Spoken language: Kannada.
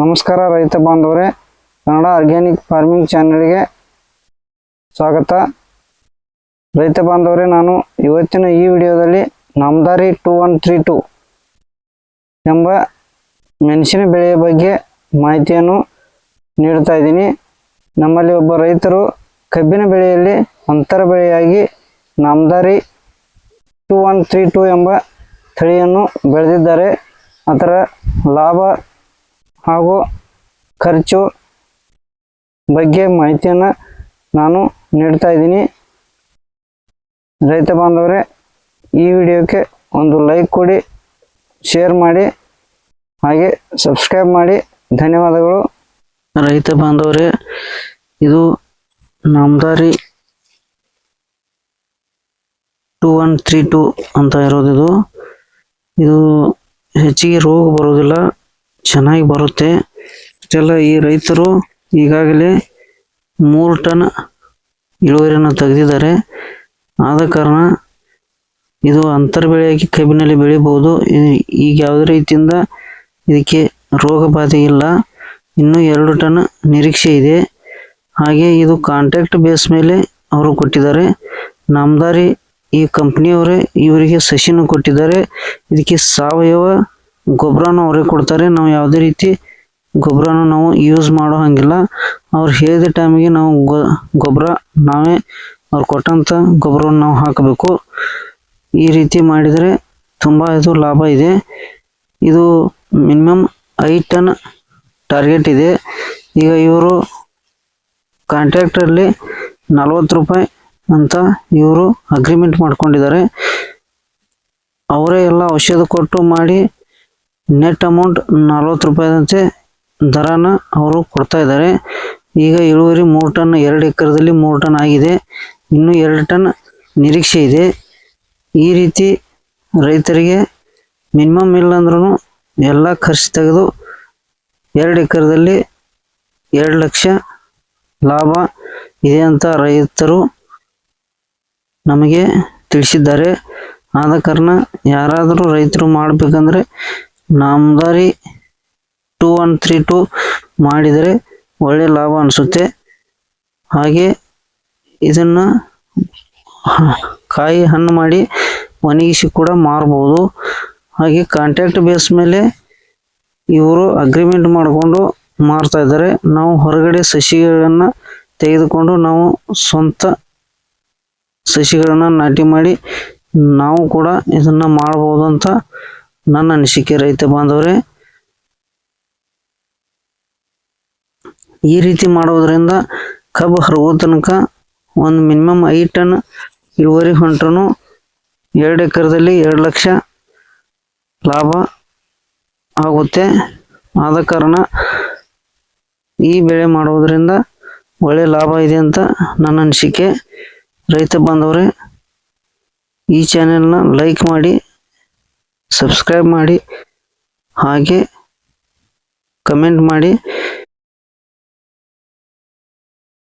ನಮಸ್ಕಾರ ರೈತ ಬಾಂಧವರೇ, ಕನ್ನಡ ಆರ್ಗ್ಯಾನಿಕ್ ಫಾರ್ಮಿಂಗ್ ಚಾನೆಲ್ಗೆ ಸ್ವಾಗತ. ರೈತ ಬಾಂಧವರೇ, ನಾನು ಇವತ್ತಿನ ಈ ವಿಡಿಯೋದಲ್ಲಿ Namdhari two one three two ಎಂಬ ಮೆಣಸಿನ ಬೆಳೆಯ ಬಗ್ಗೆ ಮಾಹಿತಿಯನ್ನು ನೀಡ್ತಾ ಇದ್ದೀನಿ. ನಮ್ಮಲ್ಲಿ ಒಬ್ಬ ರೈತರು ಕಬ್ಬಿನ ಬೆಳೆಯಲ್ಲಿ ಅಂತರ ಬೆಳೆಯಾಗಿ Namdhari two one three two ಎಂಬ ತಳಿಯನ್ನು ಬೆಳೆದಿದ್ದಾರೆ. ಅದರ ಲಾಭ ಹಾಗೂ ಖರ್ಚು ಬಗ್ಗೆ ಮಾಹಿತಿಯನ್ನು ನಾನು ನೀಡ್ತಾ ಇದ್ದೀನಿ. ರೈತ ಬಾಂಧವರೇ, ಈ ವಿಡಿಯೋಕ್ಕೆ ಒಂದು ಲೈಕ್ ಕೊಡಿ, ಶೇರ್ ಮಾಡಿ, ಹಾಗೆ ಸಬ್ಸ್ಕ್ರೈಬ್ ಮಾಡಿ. ಧನ್ಯವಾದಗಳು. ರೈತ ಬಾಂಧವರೇ, ಇದು Namdhari two one three two ಅಂತ ಇರೋದು ಇದು ಇದು ಹೆಚ್ಚಿಗೆ ರೋಗ ಬರೋದಿಲ್ಲ. ಚೆನ್ನಾಗಿ ಬರುತ್ತೆ. ಇಷ್ಟೆಲ್ಲ ಈ ರೈತರು ಈಗಾಗಲೇ ಮೂರು ಟನ್ ಇಳುವರಿಯನ್ನು ತೆಗೆದಿದ್ದಾರೆ. ಆದ ಕಾರಣ ಇದು ಅಂತರ ಬೆಳೆಯಾಗಿ ಕಬ್ಬಿನಲ್ಲಿ ಬೆಳಿಬಹುದು. ಈಗ ಯಾವುದೇ ರೀತಿಯಿಂದ ಇದಕ್ಕೆ ರೋಗ ಬಾಧೆ ಇಲ್ಲ. ಇನ್ನೂ ಎರಡು ಟನ್ ನಿರೀಕ್ಷೆ ಇದೆ. ಹಾಗೆ ಇದು ಕಾಂಟ್ಯಾಕ್ಟ್ ಬೇಸ್ ಮೇಲೆ ಅವರು ಕೊಟ್ಟಿದ್ದಾರೆ. ನಾಮದಾರಿ ಈ ಕಂಪ್ನಿಯವರೇ ಇವರಿಗೆ ಸಸಿನೂ ಕೊಟ್ಟಿದ್ದಾರೆ. ಇದಕ್ಕೆ ಸಾವಯವ ಗೊಬ್ಬರನೂ ಅವರೇ ಕೊಡ್ತಾರೆ. ನಾವು ಯಾವುದೇ ರೀತಿ ಗೊಬ್ಬರನ ನಾವು ಯೂಸ್ ಮಾಡೋ ಹಾಗಿಲ್ಲ. ಅವ್ರು ಹೇಳಿದ ಟೈಮಿಗೆ ನಾವು ಗೊಬ್ಬರ ನಾವೇ ಅವ್ರು ಕೊಟ್ಟಂಥ ಗೊಬ್ಬರವನ್ನು ನಾವು ಹಾಕಬೇಕು. ಈ ರೀತಿ ಮಾಡಿದರೆ ತುಂಬ ಇದು ಲಾಭ ಇದೆ. ಇದು ಮಿನಿಮಮ್ ಐದು ಟನ್ ಟಾರ್ಗೆಟ್ ಇದೆ. ಈಗ ಇವರು ಕಾಂಟ್ರಾಕ್ಟಲ್ಲಿ ನಲ್ವತ್ತು ರೂಪಾಯಿ ಅಂತ ಇವರು ಅಗ್ರಿಮೆಂಟ್ ಮಾಡ್ಕೊಂಡಿದ್ದಾರೆ. ಅವರೇ ಎಲ್ಲ ಔಷಧ ಕೊಟ್ಟು ಮಾಡಿ ನೆಟ್ ಅಮೌಂಟ್ ನಲ್ವತ್ತು ರೂಪಾಯಿದಂತೆ ದರನ ಅವರು ಕೊಡ್ತಾ ಇದ್ದಾರೆ. ಈಗ ಇಳುವರಿ ಮೂರು ಟನ್ ಎರಡು ಎಕರೆದಲ್ಲಿ ಮೂರು ಟನ್ ಆಗಿದೆ. ಇನ್ನೂ ಎರಡು ಟನ್ ನಿರೀಕ್ಷೆ ಇದೆ. ಈ ರೀತಿ ರೈತರಿಗೆ ಮಿನಿಮಮ್ ಇಲ್ಲಾಂದ್ರೂ ಎಲ್ಲ ಖರ್ಚು ತೆಗೆದು ಎರಡು ಎಕರೆದಲ್ಲಿ ಎರಡು ಲಕ್ಷ ಲಾಭ ಇದೆ ಅಂತ ರೈತರು ನಮಗೆ ತಿಳಿಸಿದ್ದಾರೆ. ಆದ ಕಾರಣ ಯಾರಾದರೂ ರೈತರು ಮಾಡಬೇಕಂದ್ರೆ Namdhari two one three two ಮಾಡಿದರೆ ಒಳ್ಳೆ ಲಾಭ ಅನಿಸುತ್ತೆ. ಹಾಗೆ ಇದನ್ನು ಕಾಯಿ ಹಣ್ಣು ಮಾಡಿ ಒಣಗಿಸಿ ಕೂಡ ಮಾರ್ಬೋದು. ಹಾಗೆ ಕಾಂಟ್ಯಾಕ್ಟ್ ಬೇಸ್ ಮೇಲೆ ಇವರು ಅಗ್ರಿಮೆಂಟ್ ಮಾಡಿಕೊಂಡು ಮಾರ್ತಾ ಇದ್ದಾರೆ. ನಾವು ಹೊರಗಡೆ ಸಸಿಗಳನ್ನು ತೆಗೆದುಕೊಂಡು ನಾವು ಸ್ವಂತ ಸಸಿಗಳನ್ನು ನಾಟಿ ಮಾಡಿ ನಾವು ಕೂಡ ಇದನ್ನ ಮಾಡ್ಬೋದು ಅಂತ ನನ್ನ ಅನಿಸಿಕೆ ರೈತ ಬಾಂಧವರೇ, ಈ ರೀತಿ ಮಾಡೋದ್ರಿಂದ ಕಬ್ಬು ಹರಗೋ ತನಕ ಒಂದು ಮಿನಿಮಮ್ ಐದು ಟನ್ ಇಳುವರಿ ಹೊಂಟ್ರೂ ಎರಡು ಎಕರೆದಲ್ಲಿ ಎರಡು ಲಕ್ಷ ಲಾಭ ಆಗುತ್ತೆ. ಆದ ಕಾರಣ ಈ ಬೆಳೆ ಮಾಡೋದ್ರಿಂದ ಒಳ್ಳೆ ಲಾಭ ಇದೆ ಅಂತ ನನ್ನ ಅನಿಸಿಕೆ. ರೈತ ಬಾಂಧವರೇ, ಈ ಚಾನೆಲ್ನ ಲೈಕ್ ಮಾಡಿ ಸಬ್ಸ್ಕ್ರೈಬ್ ಮಾಡಿ ಹಾಗೆ ಕಮೆಂಟ್ ಮಾಡಿ.